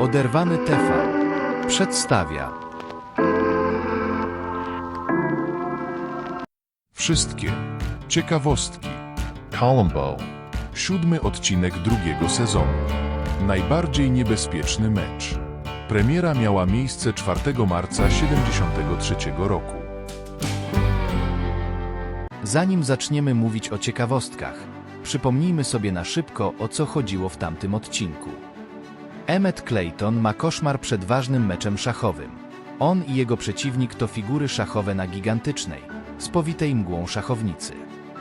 Oderwany TV przedstawia Wszystkie ciekawostki. Columbo. Siódmy odcinek drugiego sezonu. Najbardziej niebezpieczny mecz. Premiera miała miejsce 4 marca 73 roku. Zanim zaczniemy mówić o ciekawostkach, przypomnijmy sobie na szybko, o co chodziło w tamtym odcinku. Emmet Clayton ma koszmar przed ważnym meczem szachowym. On i jego przeciwnik to figury szachowe na gigantycznej, spowitej mgłą szachownicy.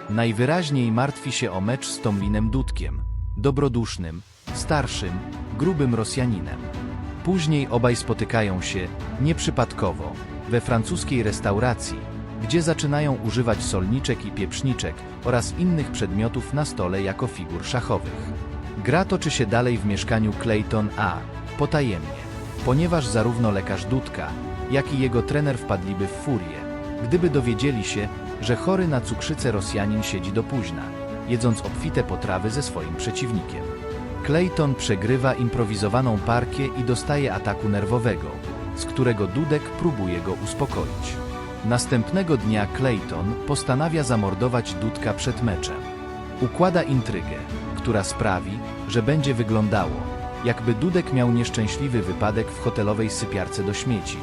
Najwyraźniej martwi się o mecz z Tomlinem Dudkiem, dobrodusznym, starszym, grubym Rosjaninem. Później obaj spotykają się, nieprzypadkowo, we francuskiej restauracji, gdzie zaczynają używać solniczek i pieprzniczek oraz innych przedmiotów na stole jako figur szachowych. Gra toczy się dalej w mieszkaniu Clayton A, potajemnie, ponieważ zarówno lekarz Dudka, jak i jego trener wpadliby w furię, gdyby dowiedzieli się, że chory na cukrzycę Rosjanin siedzi do późna, jedząc obfite potrawy ze swoim przeciwnikiem. Clayton przegrywa improwizowaną parkię i dostaje ataku nerwowego, z którego Dudek próbuje go uspokoić. Następnego dnia Clayton postanawia zamordować Dudka przed meczem. Układa intrygę, która sprawi, że będzie wyglądało, jakby Dudek miał nieszczęśliwy wypadek w hotelowej sypiarce do śmieci,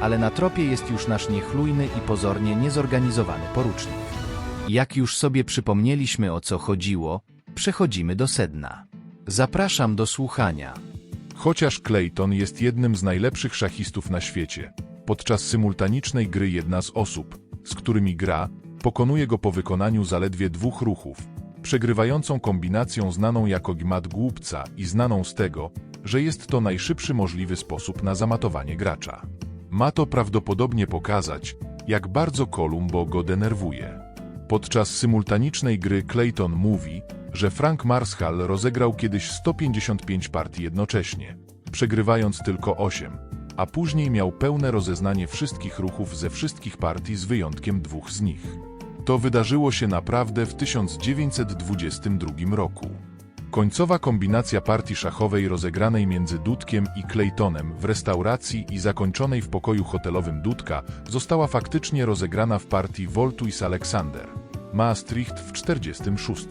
ale na tropie jest już nasz niechlujny i pozornie niezorganizowany porucznik. Jak już sobie przypomnieliśmy o co chodziło, przechodzimy do sedna. Zapraszam do słuchania. Chociaż Clayton jest jednym z najlepszych szachistów na świecie, podczas symultanicznej gry jedna z osób, z którymi gra, pokonuje go po wykonaniu zaledwie dwóch ruchów, przegrywającą kombinacją znaną jako gmat głupca i znaną z tego, że jest to najszybszy możliwy sposób na zamatowanie gracza. Ma to prawdopodobnie pokazać, jak bardzo Columbo go denerwuje. Podczas symultanicznej gry Clayton mówi, że Frank Marshall rozegrał kiedyś 155 partii jednocześnie, przegrywając tylko 8, a później miał pełne rozeznanie wszystkich ruchów ze wszystkich partii z wyjątkiem dwóch z nich. To wydarzyło się naprawdę w 1922 roku. Końcowa kombinacja partii szachowej rozegranej między Dudkiem i Claytonem w restauracji i zakończonej w pokoju hotelowym Dudka została faktycznie rozegrana w partii Voltuis Alexander, Maastricht w 46.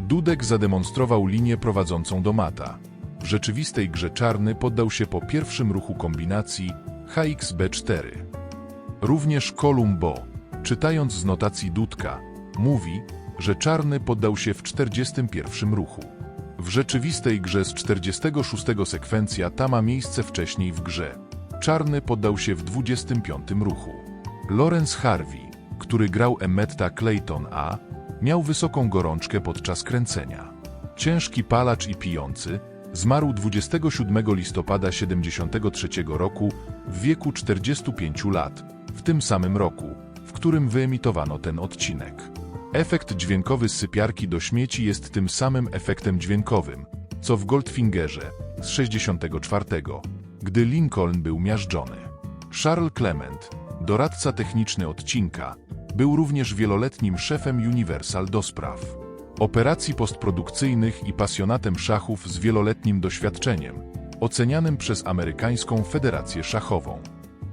Dudek zademonstrował linię prowadzącą do mata. W rzeczywistej grze czarny poddał się po pierwszym ruchu kombinacji HXB4. Również Columbo, czytając z notacji Dudka, mówi, że czarny poddał się w 41 ruchu. W rzeczywistej grze z 46 sekwencja ta ma miejsce wcześniej w grze. Czarny poddał się w 25 ruchu. Lawrence Harvey, który grał Emmetta Clayton A, miał wysoką gorączkę podczas kręcenia. Ciężki palacz i pijący, zmarł 27 listopada 73 roku w wieku 45 lat, w tym samym roku, w którym wyemitowano ten odcinek. Efekt dźwiękowy sypiarki do śmieci jest tym samym efektem dźwiękowym, co w Goldfingerze z 64, gdy Lincoln był miażdżony. Charles Clement, doradca techniczny odcinka, był również wieloletnim szefem Universal do spraw operacji postprodukcyjnych i pasjonatem szachów z wieloletnim doświadczeniem, ocenianym przez Amerykańską Federację Szachową.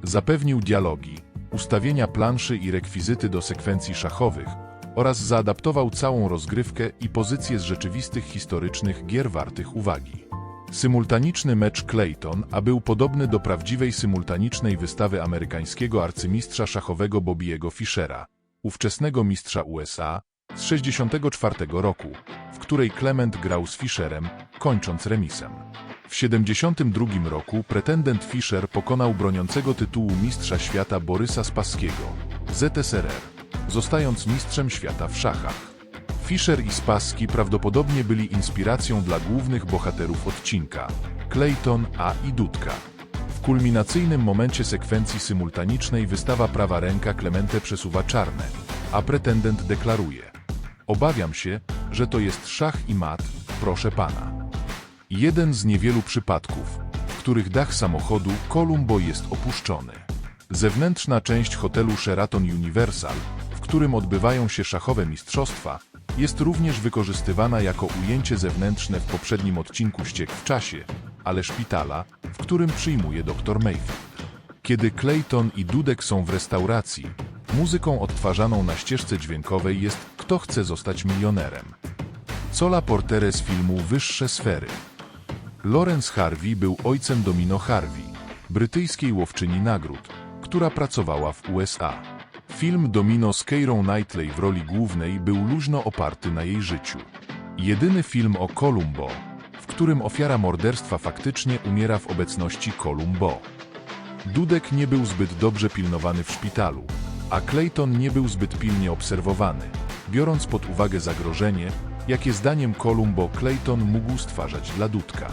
Zapewnił dialogi, ustawienia planszy i rekwizyty do sekwencji szachowych oraz zaadaptował całą rozgrywkę i pozycje z rzeczywistych historycznych gier wartych uwagi. Symultaniczny mecz Clayton, a był podobny do prawdziwej symultanicznej wystawy amerykańskiego arcymistrza szachowego Bobby'ego Fischera, ówczesnego mistrza USA, z 64 roku, w której Clement grał z Fischerem, kończąc remisem. W 72 roku pretendent Fischer pokonał broniącego tytułu mistrza świata Borysa Spasskiego, ZSRR, zostając mistrzem świata w szachach. Fischer i Spassky prawdopodobnie byli inspiracją dla głównych bohaterów odcinka, Clayton A i Dudka. W kulminacyjnym momencie sekwencji symultanicznej wystawa prawa ręka Clemente przesuwa czarne, a pretendent deklaruje Obawiam się, że to jest szach i mat, proszę pana. Jeden z niewielu przypadków, w których dach samochodu Columbo jest opuszczony. Zewnętrzna część hotelu Sheraton Universal, w którym odbywają się szachowe mistrzostwa, jest również wykorzystywana jako ujęcie zewnętrzne w poprzednim odcinku Ściek w czasie, ale szpitala, w którym przyjmuje dr Mayfield. Kiedy Clayton i Dudek są w restauracji, muzyką odtwarzaną na ścieżce dźwiękowej jest Kto chce zostać milionerem. Cola Portere z filmu Wyższe sfery. Lawrence Harvey był ojcem Domino Harvey, brytyjskiej łowczyni nagród, która pracowała w USA. Film Domino z Keirą Knightley w roli głównej był luźno oparty na jej życiu. Jedyny film o Columbo, w którym ofiara morderstwa faktycznie umiera w obecności Columbo. Dudek nie był zbyt dobrze pilnowany w szpitalu, a Clayton nie był zbyt pilnie obserwowany, biorąc pod uwagę zagrożenie, jakie zdaniem Columbo Clayton mógł stwarzać dla Dudka.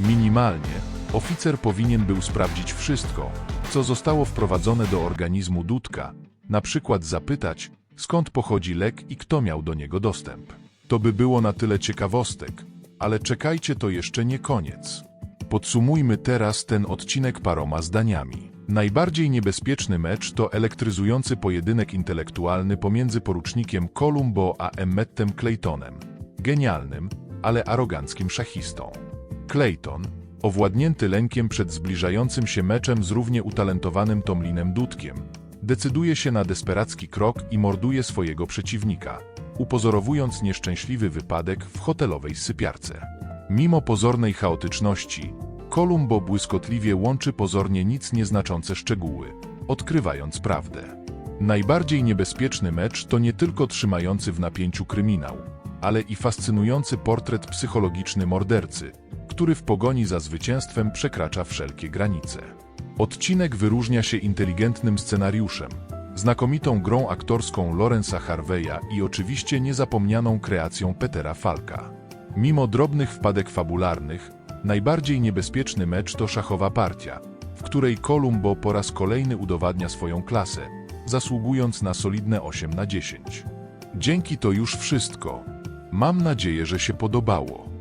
Minimalnie, oficer powinien był sprawdzić wszystko, co zostało wprowadzone do organizmu Dudka, na przykład zapytać, skąd pochodzi lek i kto miał do niego dostęp. To by było na tyle ciekawostek, ale czekajcie, to jeszcze nie koniec. Podsumujmy teraz ten odcinek paroma zdaniami. Najbardziej niebezpieczny mecz to elektryzujący pojedynek intelektualny pomiędzy porucznikiem Columbo a Emmettem Claytonem. Genialnym, ale aroganckim szachistą. Clayton, owładnięty lękiem przed zbliżającym się meczem z równie utalentowanym Tomlinem Dudkiem, decyduje się na desperacki krok i morduje swojego przeciwnika, upozorowując nieszczęśliwy wypadek w hotelowej sypiarce. Mimo pozornej chaotyczności, Columbo błyskotliwie łączy pozornie nic nieznaczące szczegóły, odkrywając prawdę. Najbardziej niebezpieczny mecz to nie tylko trzymający w napięciu kryminał, ale i fascynujący portret psychologiczny mordercy, który w pogoni za zwycięstwem przekracza wszelkie granice. Odcinek wyróżnia się inteligentnym scenariuszem, znakomitą grą aktorską Lorenza Harveya i oczywiście niezapomnianą kreacją Petera Falka. Mimo drobnych wpadek fabularnych, najbardziej niebezpieczny mecz to szachowa partia, w której Columbo po raz kolejny udowadnia swoją klasę, zasługując na solidne 8 na 10. Dzięki to już wszystko. Mam nadzieję, że się podobało.